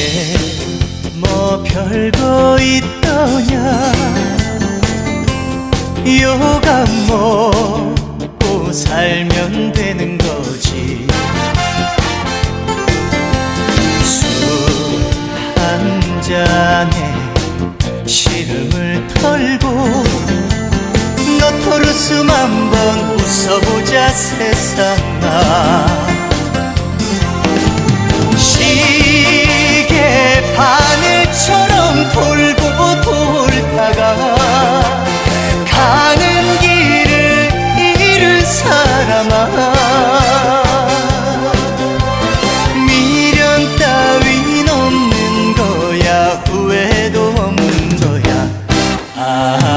세상에 뭐 별거 있더냐? 요가 뭐 먹고 살면 되는 거지? 술 한 잔에 시름을 털고 너토르스만 번 웃어보자 세상아. 내가 가는 길을 잃은 사람아. 미련 따윈 없는 거야 후회도 없는 거야. 아.